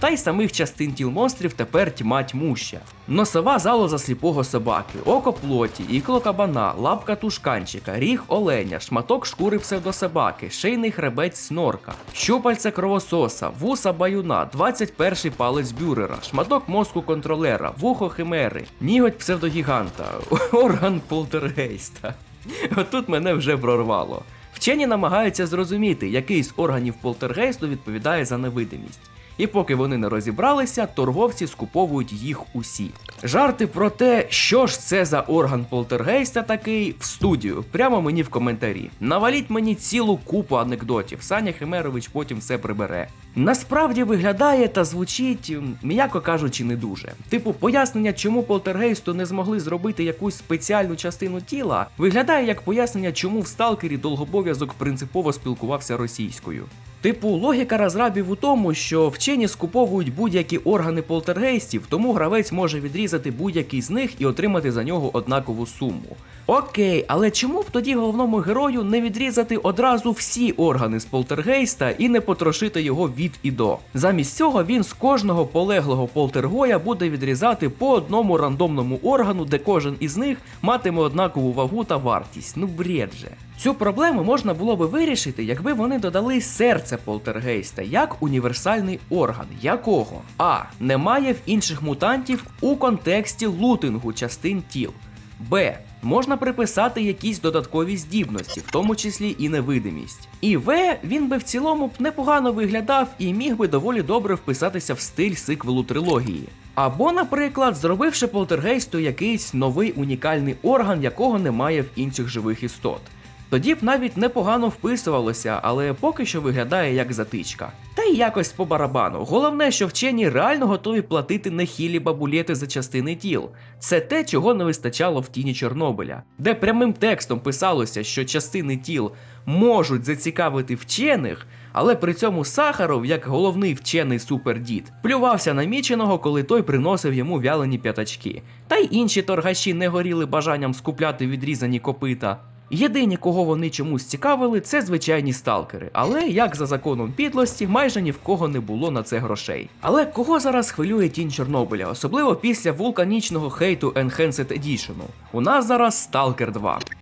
Та й самих частин тіл монстрів тепер тьма тьмуща. Носова залоза сліпого собаки, око плоті, ікло кабана, лапка тушканчика, ріг оленя, шматок шкури псевдособаки, шийний хребець снорка, щупальце кровососа, вуса баюна, 21-й палець бюрера, шматок мозку контролера, вухо химери, ніготь псевдогіганта, орган полтергейста. Отут мене вже прорвало. Вчені намагаються зрозуміти, який з органів полтергейсту відповідає за невидимість. І поки вони не розібралися, торговці скуповують їх усі. Жарти про те, що ж це за орган полтергейста такий, в студію, прямо мені в коментарі. Наваліть мені цілу купу анекдотів. Саня Химерович потім все прибере. Насправді виглядає та звучить, м'яко кажучи, не дуже. Типу, пояснення, чому полтергейсту не змогли зробити якусь спеціальну частину тіла, виглядає як пояснення, чому в сталкері довгобов'язок принципово спілкувався російською. Типу, логіка розрабів у тому, що вчені скуповують будь-які органи полтергейстів, тому гравець може відрізати будь-який з них і отримати за нього однакову суму. Окей, але чому б тоді головному герою не відрізати одразу всі органи з полтергейста і не потрошити його від і до? Замість цього він з кожного полеглого полтергоя буде відрізати по одному рандомному органу, де кожен із них матиме однакову вагу та вартість. Ну бред же. Цю проблему можна було би вирішити, якби вони додали серце полтергейста як універсальний орган, якого а. Немає в інших мутантів у контексті лутингу частин тіл. Б. Можна приписати якісь додаткові здібності, в тому числі і невидимість. І В. Він би в цілому б непогано виглядав і міг би доволі добре вписатися в стиль сиквелу трилогії. Або, наприклад, зробивши полтергейсту якийсь новий унікальний орган, якого немає в інших живих істот. Тоді б навіть непогано вписувалося, але поки що виглядає як затичка. Та й якось по барабану. Головне, що вчені реально готові платити нехілі бабулети за частини тіл. Це те, чого не вистачало в тіні Чорнобиля, де прямим текстом писалося, що частини тіл можуть зацікавити вчених, але при цьому Сахаров, як головний вчений супердід, плювався на міченого, коли той приносив йому вялені п'ятачки. Та й інші торгаші не горіли бажанням скупляти відрізані копита. Єдині, кого вони чомусь цікавили, це звичайні сталкери. Але як за законом підлості, майже ні в кого не було на це грошей. Але кого зараз хвилює тінь Чорнобиля, особливо після вулканічного хейту Enhanced Edition? У нас зараз Stalker 2.